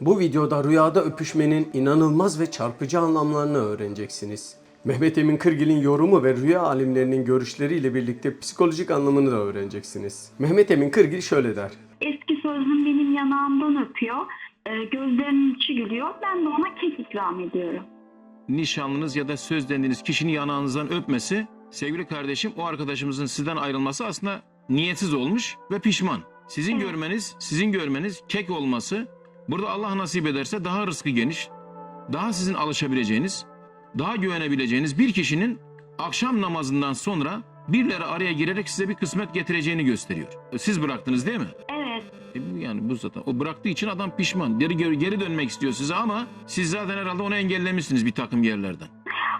Bu videoda rüyada öpüşmenin inanılmaz ve çarpıcı anlamlarını öğreneceksiniz. Mehmet Emin Kırgil'in yorumu ve rüya alimlerinin görüşleriyle birlikte psikolojik anlamını da öğreneceksiniz. Mehmet Emin Kırgil şöyle der. Eski sözlüm benim yanağımdan öpüyor. Ee, gözlerinin içi gülüyor. Ben de ona kek ikram ediyorum. nişanlınız ya da sözlendiğiniz kişinin yanağınızdan öpmesi, sevgili kardeşim o arkadaşımızın sizden ayrılması aslında niyetsiz olmuş ve pişman. Sizin Evet. görmeniz, sizin görmeniz kek olması, burada Allah nasip ederse daha rızkı geniş, daha sizin alışabileceğiniz, daha güvenebileceğiniz bir kişinin akşam namazından sonra birileri araya girerek size bir kısmet getireceğini gösteriyor. Siz bıraktınız değil mi? Evet. E bu yani bu zaten. O bıraktığı için adam pişman. Geri, geri, geri dönmek istiyor size ama siz zaten herhalde onu engellemişsiniz bir takım yerlerden.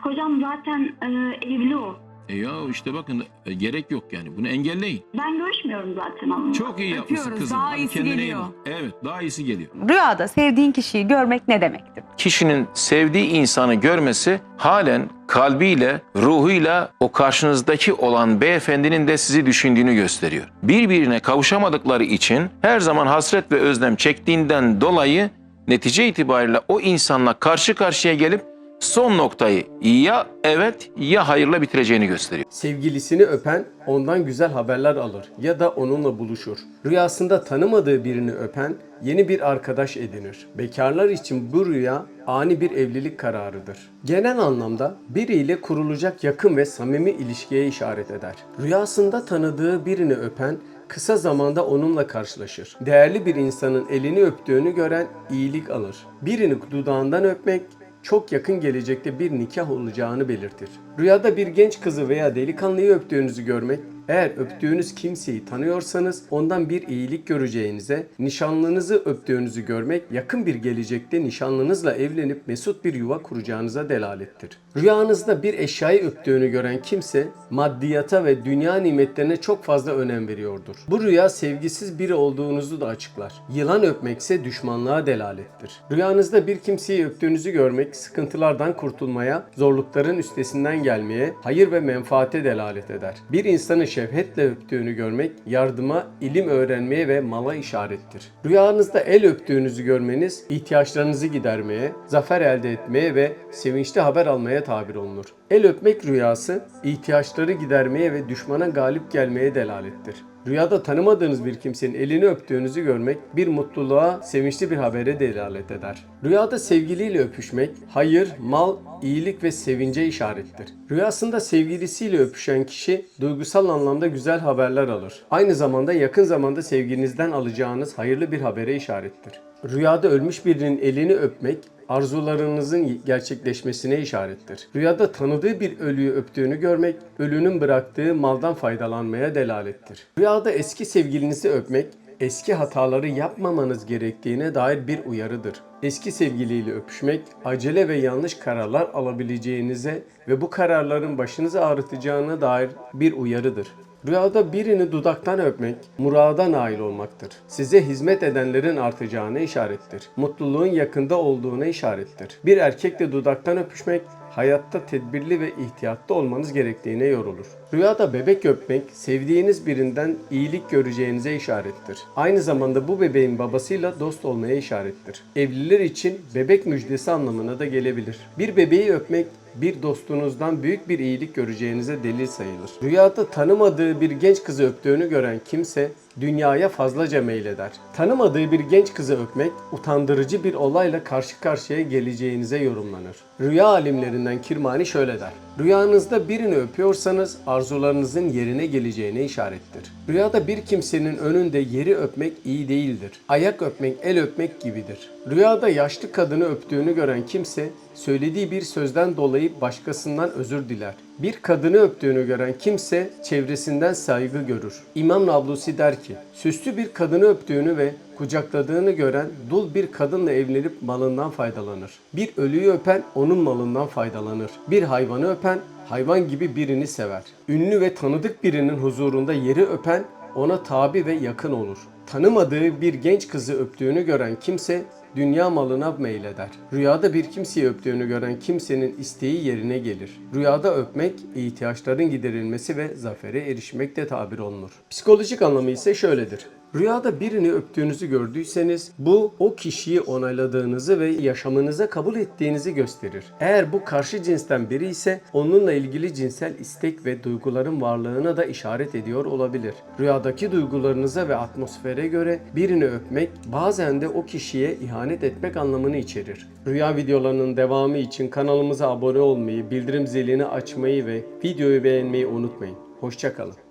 Hocam zaten e, evli o. E ya işte bakın e, gerek yok yani. Bunu engelleyin. Ben görüşmüyorum zaten onunla. Çok iyi yapmışsın Öpüyoruz, kızım. daha Hadi iyisi kendine iyi geliyor. bak. Evet daha iyisi geliyor. Rüyada sevdiğin kişiyi görmek ne demektir? Kişinin sevdiği insanı görmesi halen kalbiyle, ruhuyla o karşınızdaki olan beyefendinin de sizi düşündüğünü gösteriyor. Birbirine kavuşamadıkları için her zaman hasret ve özlem çektiğinden dolayı netice itibariyle o insanla karşı karşıya gelip son noktayı ya evet ya hayırla bitireceğini gösteriyor. Sevgilisini öpen ondan güzel haberler alır ya da onunla buluşur. Rüyasında tanımadığı birini öpen yeni bir arkadaş edinir. Bekarlar için bu rüya ani bir evlilik kararıdır. Genel anlamda biriyle kurulacak yakın ve samimi ilişkiye işaret eder. Rüyasında tanıdığı birini öpen kısa zamanda onunla karşılaşır. Değerli bir insanın elini öptüğünü gören iyilik alır. Birini dudağından öpmek çok yakın gelecekte bir nikah olacağını belirtir. Rüyada bir genç kızı veya delikanlıyı öptüğünüzü görmek, eğer öptüğünüz kimseyi tanıyorsanız ondan bir iyilik göreceğinize, nişanlınızı öptüğünüzü görmek yakın bir gelecekte nişanlınızla evlenip mesut bir yuva kuracağınıza delalettir. Rüyanızda bir eşyayı öptüğünü gören kimse maddiyata ve dünya nimetlerine çok fazla önem veriyordur. Bu rüya sevgisiz biri olduğunuzu da açıklar. Yılan öpmekse düşmanlığa delalettir. Rüyanızda bir kimseyi öptüğünüzü görmek sıkıntılardan kurtulmaya, zorlukların üstesinden gelmeye, hayır ve menfaate delalet eder. Bir insanı şefkatle öptüğünü görmek yardıma, ilim öğrenmeye ve mala işarettir. Rüyanızda el öptüğünüzü görmeniz ihtiyaçlarınızı gidermeye, zafer elde etmeye ve sevinçli haber almaya tabir olunur. El öpmek rüyası ihtiyaçları gidermeye ve düşmana galip gelmeye delalettir. Rüyada tanımadığınız bir kimsenin elini öptüğünüzü görmek bir mutluluğa, sevinçli bir habere delalet eder. Rüyada sevgiliyle öpüşmek, hayır, mal, iyilik ve sevince işarettir. Rüyasında sevgilisiyle öpüşen kişi duygusal anlamda güzel haberler alır. Aynı zamanda yakın zamanda sevgilinizden alacağınız hayırlı bir habere işarettir. Rüyada ölmüş birinin elini öpmek, arzularınızın gerçekleşmesine işarettir. Rüyada tanıdığı bir ölüyü öptüğünü görmek, ölünün bıraktığı maldan faydalanmaya delalettir. Rüyada eski sevgilinizi öpmek, eski hataları yapmamanız gerektiğine dair bir uyarıdır. Eski sevgiliyle öpüşmek, acele ve yanlış kararlar alabileceğinize ve bu kararların başınızı ağrıtacağına dair bir uyarıdır. Rüyada birini dudaktan öpmek, murada nail olmaktır. Size hizmet edenlerin artacağına işarettir. Mutluluğun yakında olduğuna işarettir. Bir erkekle dudaktan öpüşmek, hayatta tedbirli ve ihtiyatlı olmanız gerektiğine yorulur. Rüyada bebek öpmek, sevdiğiniz birinden iyilik göreceğinize işarettir. Aynı zamanda bu bebeğin babasıyla dost olmaya işarettir. Evliler için bebek müjdesi anlamına da gelebilir. Bir bebeği öpmek, bir dostunuzdan büyük bir iyilik göreceğinize delil sayılır. Rüyada tanımadığı bir genç kızı öptüğünü gören kimse dünyaya fazlaca meyleder. Tanımadığı bir genç kızı öpmek utandırıcı bir olayla karşı karşıya geleceğinize yorumlanır. Rüya alimlerinden Kirmani şöyle der. Rüyanızda birini öpüyorsanız arzularınızın yerine geleceğine işarettir. Rüyada bir kimsenin önünde yeri öpmek iyi değildir. Ayak öpmek, el öpmek gibidir. Rüyada yaşlı kadını öptüğünü gören kimse söylediği bir sözden dolayı başkasından özür diler. Bir kadını öptüğünü gören kimse çevresinden saygı görür. İmam Nablusi der ki, süslü bir kadını öptüğünü ve kucakladığını gören dul bir kadınla evlenip malından faydalanır. Bir ölüyü öpen onun malından faydalanır. Bir hayvanı öpen hayvan gibi birini sever. Ünlü ve tanıdık birinin huzurunda yeri öpen ona tabi ve yakın olur. Tanımadığı bir genç kızı öptüğünü gören kimse dünya malına meyleder. Rüyada bir kimseyi öptüğünü gören kimsenin isteği yerine gelir. Rüyada öpmek, ihtiyaçların giderilmesi ve zafere erişmek de tabir olunur. Psikolojik anlamı ise şöyledir. Rüyada birini öptüğünüzü gördüyseniz bu o kişiyi onayladığınızı ve yaşamınıza kabul ettiğinizi gösterir. Eğer bu karşı cinsten biri ise onunla ilgili cinsel istek ve duyguların varlığına da işaret ediyor olabilir. Rüyadaki duygularınıza ve atmosfere göre birini öpmek bazen de o kişiye ihanet etmek anlamını içerir. Rüya videolarının devamı için kanalımıza abone olmayı, bildirim zilini açmayı ve videoyu beğenmeyi unutmayın. Hoşçakalın.